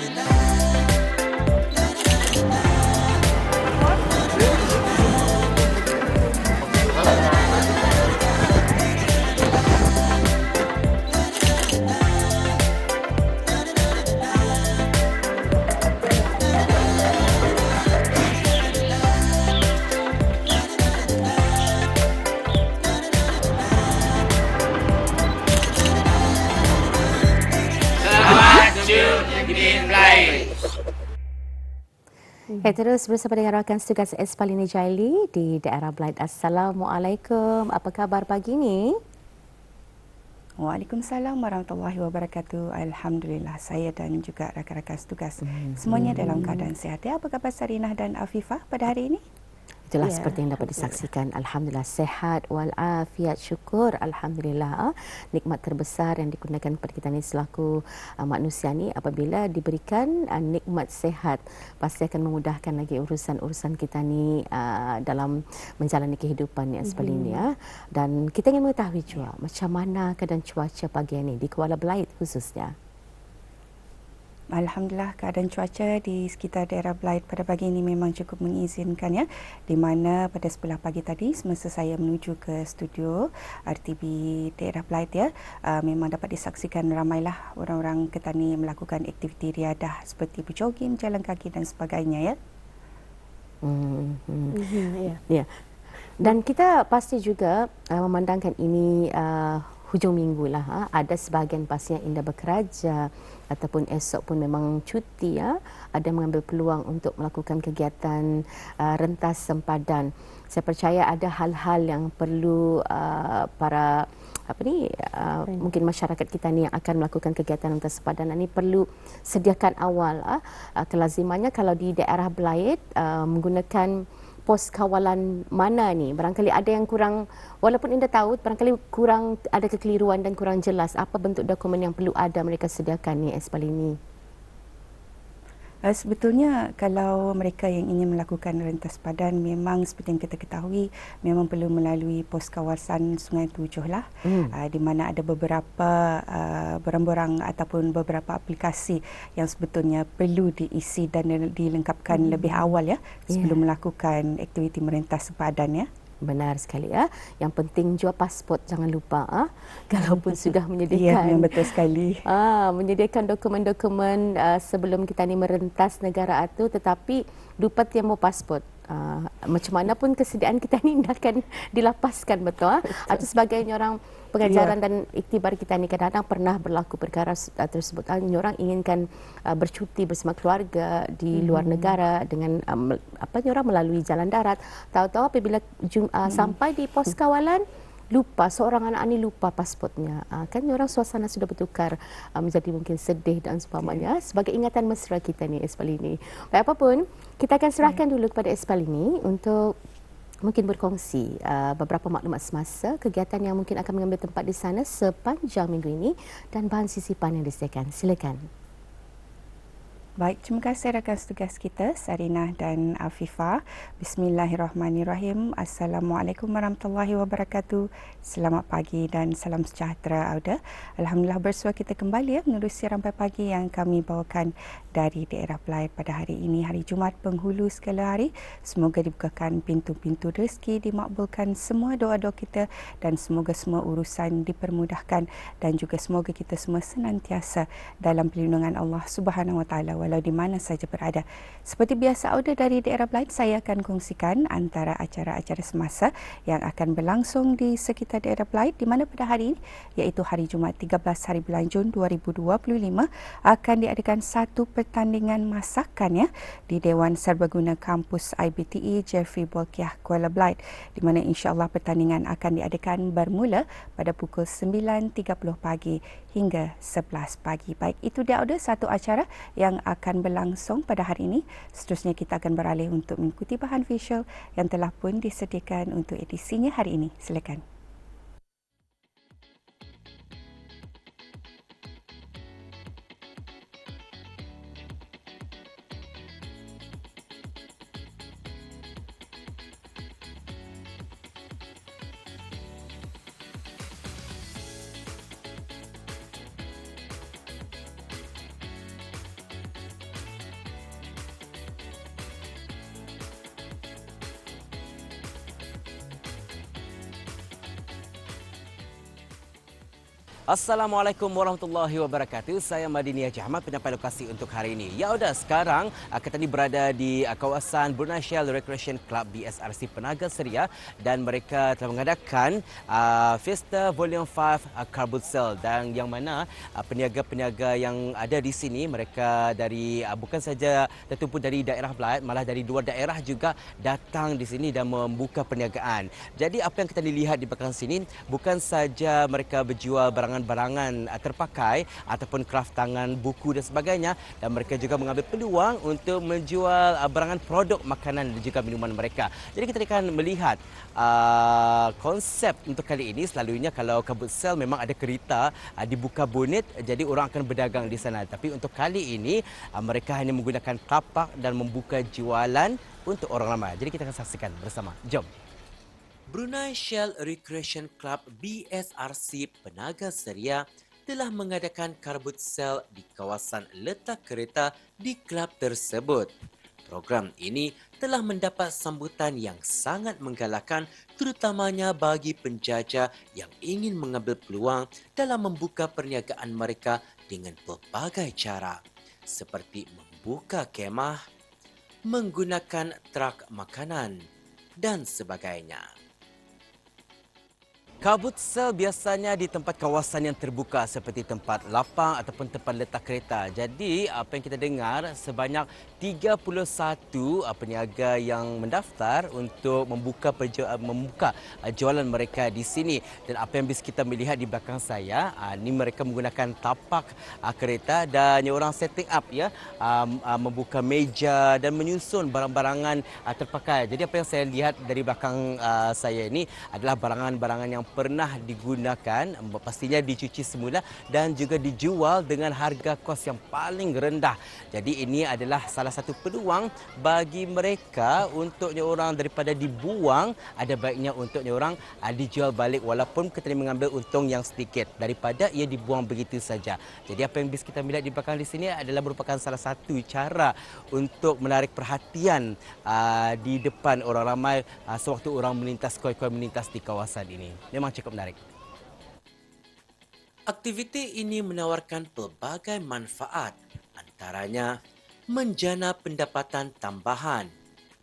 tonight. Ya, terus bersama dengan rakan tugas Espalini Jaili di daerah Blight. Assalamualaikum. Apa khabar pagi ini? Waalaikumsalam warahmatullahi wabarakatuh. Alhamdulillah saya dan juga rakan-rakan tugas hmm. semuanya dalam keadaan sihat. Ya, apa khabar Sarinah dan Afifah pada hari ini? Itulah yeah. seperti yang dapat disaksikan. Alhamdulillah sehat walafiat syukur. Alhamdulillah nikmat terbesar yang digunakan kepada kita ni selaku uh, manusia ni apabila diberikan uh, nikmat sehat pasti akan memudahkan lagi urusan-urusan kita ni uh, dalam menjalani kehidupan yang seperti ini ya. Dan kita ingin mengetahui juga macam mana keadaan cuaca pagi ini di Kuala Belait khususnya. Alhamdulillah keadaan cuaca di sekitar daerah Blight pada pagi ini memang cukup mengizinkan ya. Di mana pada sebelah pagi tadi semasa saya menuju ke studio RTB daerah Blight ya, uh, memang dapat disaksikan ramailah orang-orang ketani melakukan aktiviti riadah seperti berjoging, jalan kaki dan sebagainya ya. Hmm, hmm. Mm-hmm, ya. ya. Dan kita pasti juga uh, memandangkan ini uh, hujung minggu lah. Ha. Ada sebahagian pasti yang indah bekerja ataupun esok pun memang cuti. Ya. Ada mengambil peluang untuk melakukan kegiatan uh, rentas sempadan. Saya percaya ada hal-hal yang perlu uh, para apa ni uh, mungkin masyarakat kita ni yang akan melakukan kegiatan rentas sempadan ini perlu sediakan awal uh, kelazimannya kalau di daerah Belait uh, menggunakan pos kawalan mana ni? Barangkali ada yang kurang, walaupun anda tahu, barangkali kurang ada kekeliruan dan kurang jelas apa bentuk dokumen yang perlu ada mereka sediakan ni Espal ini. Uh, sebetulnya kalau mereka yang ingin melakukan rentas padan memang seperti yang kita ketahui memang perlu melalui pos kawasan Sungai Tujuh lah hmm. uh, di mana ada beberapa uh, borang-borang ataupun beberapa aplikasi yang sebetulnya perlu diisi dan dilengkapkan hmm. lebih awal ya sebelum yeah. melakukan aktiviti merentas padan ya. Benar sekali ya. Yang penting jual pasport jangan lupa ah. Kalaupun sudah menyediakan. Ya, betul sekali. Ah, menyediakan dokumen-dokumen uh, sebelum kita ni merentas negara itu tetapi lupa tiada pasport. Uh, macam mana pun kesediaan kita ni akan dilapaskan betul, ah? betul. atau sebagainya orang pengajaran yeah. dan iktibar kita ni kadang-kadang pernah berlaku perkara tersebut uh, orang inginkan uh, bercuti bersama keluarga di mm-hmm. luar negara dengan um, apa orang melalui jalan darat tahu-tahu apabila jum, uh, mm-hmm. sampai di pos kawalan lupa seorang anak ini lupa pasportnya uh, kan orang suasana sudah bertukar uh, menjadi mungkin sedih dan sebagainya yeah. sebagai ingatan mesra kita ni Espal ini baik apapun kita akan serahkan yeah. dulu kepada Espal ini untuk mungkin berkongsi uh, beberapa maklumat semasa kegiatan yang mungkin akan mengambil tempat di sana sepanjang minggu ini dan bahan sisipan yang disediakan silakan Baik, terima kasih rakan tugas kita Sarinah dan Afifah. Bismillahirrahmanirrahim. Assalamualaikum warahmatullahi wabarakatuh. Selamat pagi dan salam sejahtera Auda. Alhamdulillah bersua kita kembali ya menerusi rampai pagi yang kami bawakan dari daerah Pelai pada hari ini hari Jumaat penghulu segala hari. Semoga dibukakan pintu-pintu rezeki, dimakbulkan semua doa-doa kita dan semoga semua urusan dipermudahkan dan juga semoga kita semua senantiasa dalam perlindungan Allah Subhanahu Wa Taala walau di mana saja berada. Seperti biasa audio dari daerah Blind, saya akan kongsikan antara acara-acara semasa yang akan berlangsung di sekitar daerah Blind di mana pada hari ini, iaitu hari Jumaat 13 hari bulan Jun 2025, akan diadakan satu pertandingan masakan ya di Dewan Serbaguna Kampus IBTE Jeffrey Bolkiah Kuala Blind di mana insyaAllah pertandingan akan diadakan bermula pada pukul 9.30 pagi hingga 11 pagi. Baik, itu dia ada satu acara yang akan berlangsung pada hari ini. Seterusnya kita akan beralih untuk mengikuti bahan visual yang telah pun disediakan untuk edisinya hari ini. Silakan. Assalamualaikum warahmatullahi wabarakatuh. Saya Madini Haji Ahmad penyampai lokasi untuk hari ini. Ya sudah, sekarang uh, kita ni berada di uh, kawasan Brunei Shell Recreation Club BSRC Penaga Seria dan mereka telah mengadakan uh, Fiesta Volume 5 uh, Carbon Cell dan yang mana uh, peniaga-peniaga yang ada di sini mereka dari uh, bukan saja tertumpu dari daerah Belaid malah dari dua daerah juga datang di sini dan membuka perniagaan. Jadi apa yang kita dilihat di belakang sini bukan saja mereka berjual barangan barangan-barangan uh, terpakai ataupun kraft tangan, buku dan sebagainya dan mereka juga mengambil peluang untuk menjual uh, barangan produk makanan dan juga minuman mereka. Jadi kita akan melihat uh, konsep untuk kali ini selalunya kalau kabut sel memang ada kereta uh, dibuka bonnet jadi orang akan berdagang di sana. Tapi untuk kali ini uh, mereka hanya menggunakan kapak dan membuka jualan untuk orang ramai. Jadi kita akan saksikan bersama. Jom. Brunei Shell Recreation Club BSRC Penaga Seria telah mengadakan karbut sel di kawasan letak kereta di klub tersebut. Program ini telah mendapat sambutan yang sangat menggalakkan terutamanya bagi penjajah yang ingin mengambil peluang dalam membuka perniagaan mereka dengan pelbagai cara seperti membuka kemah, menggunakan trak makanan dan sebagainya. Kabut sel biasanya di tempat kawasan yang terbuka seperti tempat lapang ataupun tempat letak kereta. Jadi apa yang kita dengar sebanyak 31 uh, peniaga yang mendaftar untuk membuka uh, membuka uh, jualan mereka di sini dan apa yang bisa kita melihat di belakang saya ini mereka menggunakan tapak kereta dan orang setting up ya um, membuka meja dan menyusun barang-barangan terpakai. Jadi apa yang saya lihat dari belakang saya ini adalah barangan-barangan yang pernah digunakan pastinya dicuci semula dan juga dijual dengan harga kos yang paling rendah. Jadi ini adalah salah satu peluang bagi mereka untuk orang daripada dibuang ada baiknya untuk orang ah, dijual balik walaupun kita mengambil untung yang sedikit daripada ia dibuang begitu saja. Jadi apa yang bisa kita melihat di belakang di sini adalah merupakan salah satu cara untuk menarik perhatian uh, di depan orang ramai uh, sewaktu orang melintas koi-koi melintas di kawasan ini memang cukup menarik. Aktiviti ini menawarkan pelbagai manfaat, antaranya menjana pendapatan tambahan.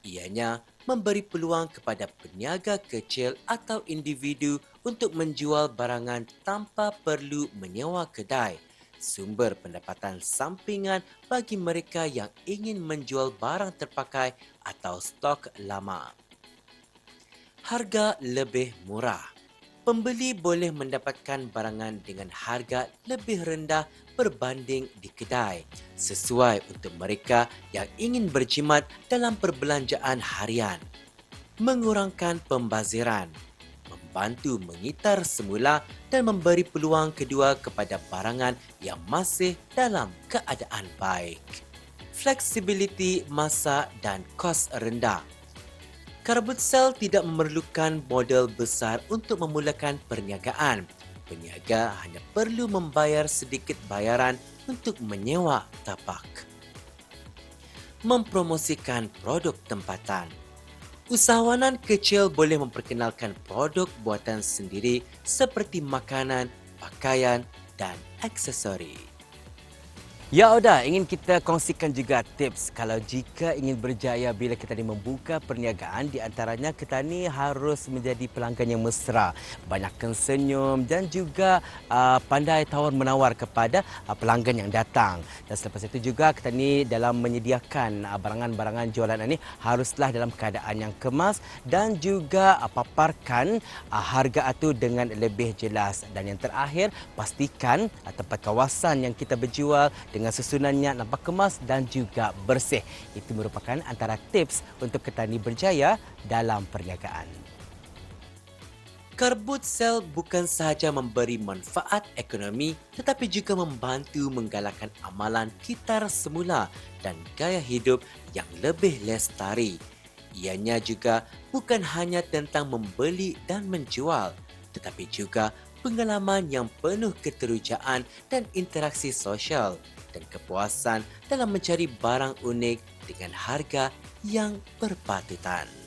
Ianya memberi peluang kepada peniaga kecil atau individu untuk menjual barangan tanpa perlu menyewa kedai. Sumber pendapatan sampingan bagi mereka yang ingin menjual barang terpakai atau stok lama. Harga lebih murah pembeli boleh mendapatkan barangan dengan harga lebih rendah berbanding di kedai sesuai untuk mereka yang ingin berjimat dalam perbelanjaan harian. Mengurangkan pembaziran, membantu mengitar semula dan memberi peluang kedua kepada barangan yang masih dalam keadaan baik. Fleksibiliti masa dan kos rendah Carbon Cell tidak memerlukan modal besar untuk memulakan perniagaan. Peniaga hanya perlu membayar sedikit bayaran untuk menyewa tapak. Mempromosikan produk tempatan. Usahawanan kecil boleh memperkenalkan produk buatan sendiri seperti makanan, pakaian dan aksesori. Ya Oda, ingin kita kongsikan juga tips kalau jika ingin berjaya bila kita ni membuka perniagaan di antaranya kita ni harus menjadi pelanggan yang mesra, banyakkan senyum dan juga uh, pandai tawar menawar kepada uh, pelanggan yang datang. Dan selepas itu juga kita ni dalam menyediakan uh, barangan-barangan jualan ini haruslah dalam keadaan yang kemas dan juga uh, paparkan uh, harga itu dengan lebih jelas. Dan yang terakhir, pastikan uh, tempat kawasan yang kita berjual dengan susunannya nampak kemas dan juga bersih. Itu merupakan antara tips untuk ketani berjaya dalam perniagaan. Karbut sel bukan sahaja memberi manfaat ekonomi tetapi juga membantu menggalakkan amalan kitar semula dan gaya hidup yang lebih lestari. Ianya juga bukan hanya tentang membeli dan menjual tetapi juga pengalaman yang penuh keterujaan dan interaksi sosial dan kepuasan dalam mencari barang unik dengan harga yang berpatutan.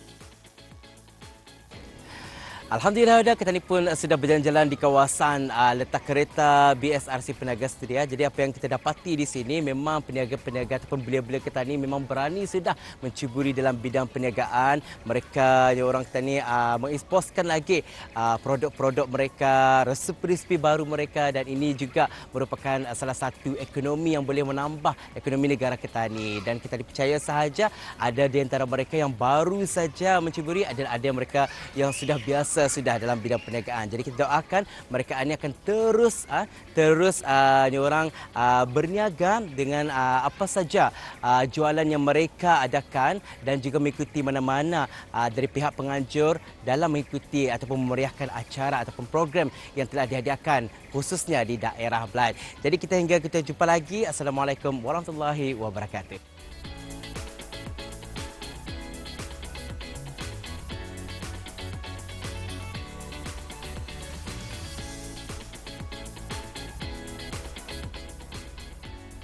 Alhamdulillah dah kita ni pun sudah berjalan-jalan di kawasan uh, letak kereta BSRC Peniaga Setia. Jadi apa yang kita dapati di sini memang peniaga-peniaga ataupun belia-belia kita ni memang berani sudah mencuburi dalam bidang perniagaan. Mereka yang orang kita ni uh, mengeksposkan lagi uh, produk-produk mereka, resepi-resepi baru mereka dan ini juga merupakan uh, salah satu ekonomi yang boleh menambah ekonomi negara kita ni dan kita dipercaya sahaja ada di antara mereka yang baru saja mencuburi dan ada mereka yang sudah biasa sudah dalam bidang perniagaan. Jadi kita doakan mereka ini akan terus uh, terus uh, orang uh, berniaga dengan uh, apa saja uh, jualan yang mereka adakan dan juga mengikuti mana-mana uh, dari pihak penganjur dalam mengikuti ataupun memeriahkan acara ataupun program yang telah dihadiahkan khususnya di daerah Belait. Jadi kita hingga kita jumpa lagi. Assalamualaikum warahmatullahi wabarakatuh.